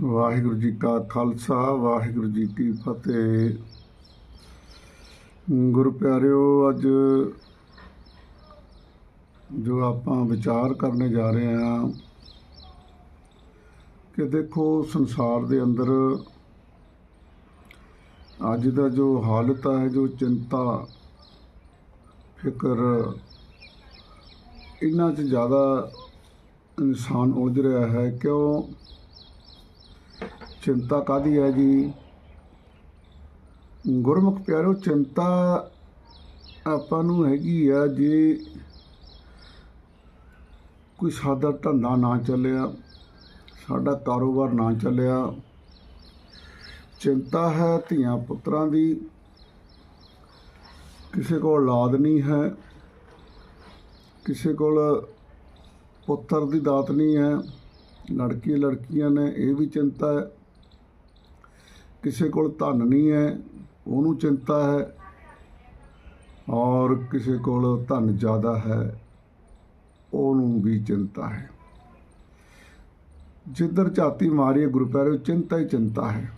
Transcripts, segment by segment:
ਵਾਹਿਗੁਰੂ ਜੀ ਕਾ ਖਾਲਸਾ, ਵਾਹਿਗੁਰੂ ਜੀ ਕੀ ਫਤਿਹ। ਗੁਰੂ ਪਿਆਰਿਓ, ਅੱਜ ਜੋ ਆਪਾਂ ਵਿਚਾਰ ਕਰਨੇ ਜਾ ਰਹੇ ਹਾਂ ਕਿ ਦੇਖੋ ਸੰਸਾਰ ਦੇ ਅੰਦਰ ਅੱਜ ਦਾ ਜੋ ਹਾਲਤ ਹੈ, ਜੋ ਚਿੰਤਾ, ਫਿਕਰ ਇਹਨਾਂ 'ਚ ਜ਼ਿਆਦਾ ਇਨਸਾਨ ਉਲਝ ਰਿਹਾ ਹੈ। ਕਿਉਂ? ਚਿੰਤਾ ਕਾਦੀ ਹੈ ਜੀ? ਗੁਰਮੁਖ ਪਿਆਰੋ, ਚਿੰਤਾ ਆਪਾਂ ਨੂੰ ਹੈਗੀ ਆ ਜੇ ਕੋਈ ਸਾਡਾ ਧੰਦਾ ਨਾ ਚੱਲਿਆ, ਸਾਡਾ ਕਾਰੋਬਾਰ ਨਾ ਚੱਲਿਆ। ਚਿੰਤਾ ਹੈ ਧੀਆਂ ਪੁੱਤਰਾਂ ਦੀ। ਕਿਸੇ ਕੋਲ ਔਲਾਦ ਨਹੀਂ ਹੈ। ਕਿਸੇ ਕੋਲ ਪੁੱਤਰ ਦੀ ਦਾਤ ਨਹੀਂ ਹੈ। ਲੜਕੀ ਲੜਕੀਆਂ ਨੇ, ਇਹ ਵੀ ਚਿੰਤਾ ਹੈ। ਕਿਸੇ ਕੋਲ ਧਨ ਨਹੀਂ ਹੈ, ਉਹਨੂੰ ਚਿੰਤਾ ਹੈ ਔਰ ਕਿਸੇ ਕੋਲ ਧਨ ਜ਼ਿਆਦਾ ਹੈ, ਉਹਨੂੰ ਵੀ ਚਿੰਤਾ ਹੈ। ਜਿੱਧਰ ਝਾਤੀ ਮਾਰੀ ਗੁਰੂ ਪੈਰੋ ਚਿੰਤਾ ਹੀ ਚਿੰਤਾ ਹੈ।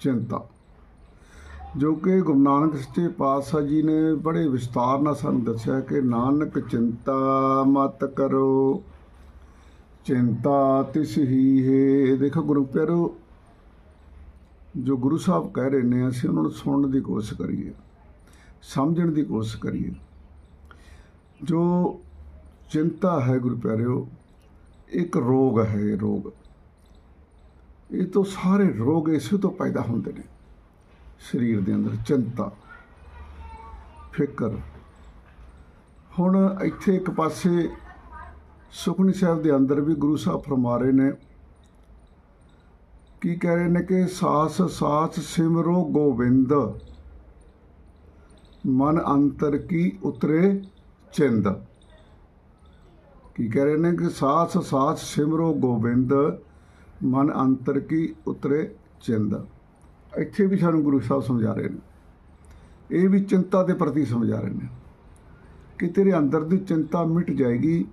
ਚਿੰਤਾ। ਜੋ ਕਿ ਗੁਰੂ ਨਾਨਕ ਸੱਚੇ ਪਾਤਸ਼ਾਹ ਜੀ ਨੇ ਬੜੇ ਵਿਸਤਾਰ ਨਾਲ ਸਾਨੂੰ ਦੱਸਿਆ ਕਿ ਨਾਨਕ ਚਿੰਤਾ ਮਤ ਕਰੋ, ਚਿੰਤਾ ਤਿਸ ਹੀ ਹੈ। ਦੇਖੋ ਗੁਰੂ ਪਿਆਰੋ ਜੋ ਗੁਰੂ ਸਾਹਿਬ ਕਹਿ ਰਹੇ ਨੇ, ਅਸੀਂ ਉਹਨਾਂ ਨੂੰ ਸੁਣਨ ਦੀ ਕੋਸ਼ਿਸ਼ ਕਰੀਏ, ਸਮਝਣ ਦੀ ਕੋਸ਼ਿਸ਼ ਕਰੀਏ। ਜੋ ਚਿੰਤਾ ਹੈ ਗੁਰੂ ਪਿਆਰਿਓ, ਇੱਕ ਰੋਗ ਹੈ ਇਹ ਰੋਗ। ਇਹ ਤੋਂ ਸਾਰੇ ਰੋਗ ਇਸੇ ਤੋਂ ਪੈਦਾ ਹੁੰਦੇ ਨੇ। ਸਰੀਰ ਦੇ ਅੰਦਰ ਚਿੰਤਾ, ਫਿਕਰ। ਹੁਣ ਇੱਥੇ ਇੱਕ ਪਾਸੇ ਸੁਖਨੀ ਸਾਹਿਬ ਦੇ ਅੰਦਰ ਵੀ ਗੁਰੂ ਸਾਹਿਬ ਫਰਮਾ ਰਹੇ ਨੇ ਕੀ ਕਹਿ ਰਹੇ ਨੇ ਕਿ ਸਾਸ ਸਾਸ ਸਿਮਰੋ ਗੋਬਿੰਦ। ਮਨ ਅੰਤਰ ਕੀ ਉਤਰੇ ਚਿੰਦ। ਕੀ ਕਹਿ ਰਹੇ ਨੇ ਕਿ ਸਾਸ ਸਾਸ ਸਿਮਰੋ ਗੋਬਿੰਦ, ਮਨ ਅੰਤਰ ਕੀ ਉਤਰੇ ਚਿੰਦ। ਇੱਥੇ ਵੀ ਸਾਨੂੰ ਗੁਰੂ ਸਾਹਿਬ ਸਮਝਾ ਰਹੇ ਨੇ। ਇਹ ਵੀ ਚਿੰਤਾ ਦੇ ਪ੍ਰਤੀ ਸਮਝਾ ਰਹੇ ਨੇ ਕਿ ਤੇਰੇ ਅੰਦਰ ਦੀ ਚਿੰਤਾ ਮਿਟ ਜਾਏਗੀ,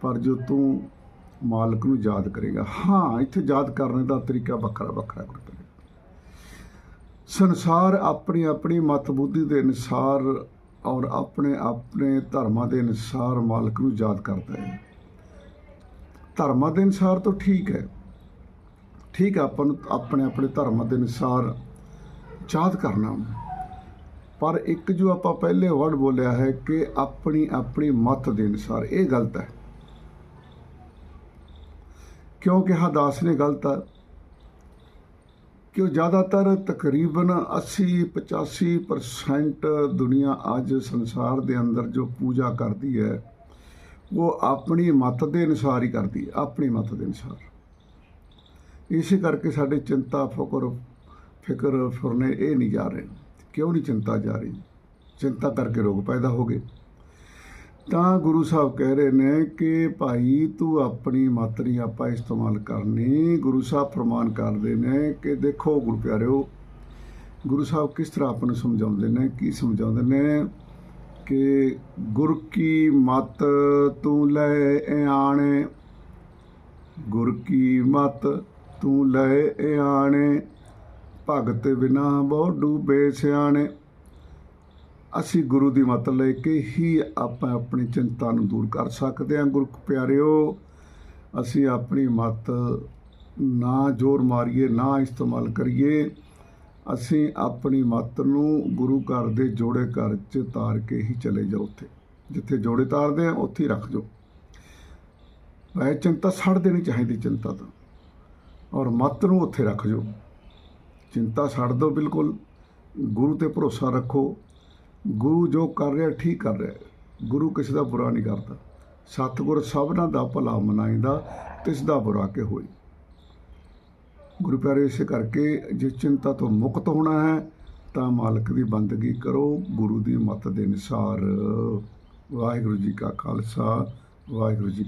ਪਰ ਜੋ ਤੂੰ ਮਾਲਕ ਨੂੰ ਯਾਦ ਕਰੇਗਾ। ਹਾਂ, ਇੱਥੇ ਯਾਦ ਕਰਨ ਦਾ ਤਰੀਕਾ ਵੱਖਰਾ ਵੱਖਰਾ ਗੁਰਪੁਰਬ ਸੰਸਾਰ ਆਪਣੀ ਆਪਣੀ ਮਤ ਬੁੱਧੀ ਦੇ ਅਨੁਸਾਰ ਔਰ ਆਪਣੇ ਆਪਣੇ ਧਰਮਾਂ ਦੇ ਅਨੁਸਾਰ ਮਾਲਕ ਨੂੰ ਯਾਦ ਕਰਦਾ ਹੈ। ਧਰਮਾਂ ਦੇ ਅਨੁਸਾਰ ਤਾਂ ਠੀਕ ਹੈ। ਠੀਕ ਹੈ, ਆਪਾਂ ਨੂੰ ਆਪਣੇ ਆਪਣੇ ਧਰਮਾਂ ਦੇ ਅਨੁਸਾਰ ਯਾਦ ਕਰਨਾ। ਪਰ ਇੱਕ ਜੋ ਆਪਾਂ ਪਹਿਲੇ ਵਰਡ ਬੋਲਿਆ ਹੈ ਕਿ ਆਪਣੀ ਆਪਣੀ ਮਤ ਦੇ ਅਨੁਸਾਰ, ਇਹ ਗਲਤ ਹੈ। ਕਿਉਂ ਕਿਹਾ ਦਾਸ ਨੇ ਗਲਤ ਹੈ ਕਿ ਉਹ ਜ਼ਿਆਦਾਤਰ ਤਕਰੀਬਨ 80 85% ਦੁਨੀਆ ਅੱਜ ਸੰਸਾਰ ਦੇ ਅੰਦਰ ਜੋ ਪੂਜਾ ਕਰਦੀ ਹੈ, ਉਹ ਆਪਣੀ ਮਤ ਦੇ ਅਨੁਸਾਰ ਹੀ ਕਰਦੀ ਹੈ, ਆਪਣੀ ਮਤ ਦੇ ਅਨੁਸਾਰ। ਇਸੇ ਕਰਕੇ ਸਾਡੇ ਚਿੰਤਾ, ਫਕਰ, ਫਿਕਰ, ਫੁਰਨੇ ਇਹ ਨਹੀਂ ਜਾ ਰਹੇ। ਕਿਉਂ ਨਹੀਂ ਚਿੰਤਾ ਜਾ ਰਹੀ? ਚਿੰਤਾ ਕਰਕੇ ਰੋਗ ਪੈਦਾ ਹੋ ਗਏ। ਤਾਂ ਗੁਰੂ ਸਾਹਿਬ ਕਹਿ ਰਹੇ ਨੇ ਕਿ ਭਾਈ ਤੂੰ ਆਪਣੀ ਮਾਤਰੀ ਆਪਾਂ ਇਸਤੇਮਾਲ ਕਰਨੀ। ਗੁਰੂ ਸਾਹਿਬ ਫਰਮਾਨ ਕਰਦੇ ਨੇ ਕਿ ਦੇਖੋ ਗੁਰੂ ਪਿਆਰਿਓ, ਗੁਰੂ ਸਾਹਿਬ ਕਿਸ ਤਰ੍ਹਾਂ ਆਪਾਂ ਨੂੰ ਸਮਝਾਉਂਦੇ ਨੇ, ਕੀ ਸਮਝਾਉਂਦੇ ਨੇ ਕਿ ਗੁਰ ਕੀ ਮਤ ਤੂੰ ਲੈ ਆਣੇ ਗੁਰ ਕੀ ਮਤ ਤੂੰ ਲੈ ਆਣੇ ਭਗਤ ਬਿਨਾ ਬਹੁ ਡੂਬੇ ਸਿਆਣੇ। ਅਸੀਂ ਗੁਰੂ ਦੀ ਮੱਤ ਲੈ ਕੇ ਹੀ ਆਪਾਂ ਆਪਣੀ ਚਿੰਤਾ ਨੂੰ ਦੂਰ ਕਰ ਸਕਦੇ ਹਾਂ, ਗੁਰੂ ਪਿਆਰਿਓ। ਅਸੀਂ ਆਪਣੀ ਮੱਤ ਨਾ ਜ਼ੋਰ ਮਾਰੀਏ, ਨਾ ਇਸਤੇਮਾਲ ਕਰੀਏ। ਅਸੀਂ ਆਪਣੀ ਮੱਤ ਨੂੰ ਗੁਰੂ ਘਰ ਦੇ ਜੋੜੇ ਘਰ 'ਚ ਤਾਰ ਕੇ ਹੀ ਚਲੇ ਜਾਓ ਉੱਥੇ। ਜਿੱਥੇ ਜੋੜੇ ਤਾਰਦੇ ਆ, ਉੱਥੇ ਹੀ ਰੱਖ ਜਾਓ। ਵੈ ਚਿੰਤਾ ਛੱਡ ਦੇਣੀ ਚਾਹੀਦੀ, ਚਿੰਤਾ ਤਾਂ। ਔਰ ਮੱਤ ਨੂੰ ਉੱਥੇ ਰੱਖ ਜਾਓ। ਚਿੰਤਾ ਛੱਡ ਦਿਓ ਬਿਲਕੁਲ। ਗੁਰੂ ਤੇ ਭਰੋਸਾ ਰੱਖੋ। ਗੁਰੂ ਜੋ ਕਰ ਰਿਹਾ, ਠੀਕ ਕਰ ਰਿਹਾ। ਗੁਰੂ ਕਿਸੇ ਦਾ ਬੁਰਾ ਨਹੀਂ ਕਰਦਾ। ਸਤਿਗੁਰ ਸਭਨਾਂ ਦਾ ਭਲਾ ਮਨਾਇਂਦਾ ਤਿਸ ਦਾ ਬੁਰਾ ਕੇ ਹੋਈ ਗੁਰੂ ਪਿਆਰੇ, ਇਸੇ ਕਰਕੇ ਜੇ ਚਿੰਤਾ ਤੋਂ ਮੁਕਤ ਹੋਣਾ ਹੈ, ਤਾਂ ਮਾਲਕ ਦੀ ਬੰਦਗੀ ਕਰੋ, ਗੁਰੂ ਦੀ ਮਤ ਦੇ ਅਨੁਸਾਰ। ਵਾਹਿਗੁਰੂ ਜੀ ਕਾ ਖਾਲਸਾ, ਵਾਹਿਗੁਰੂ ਜੀ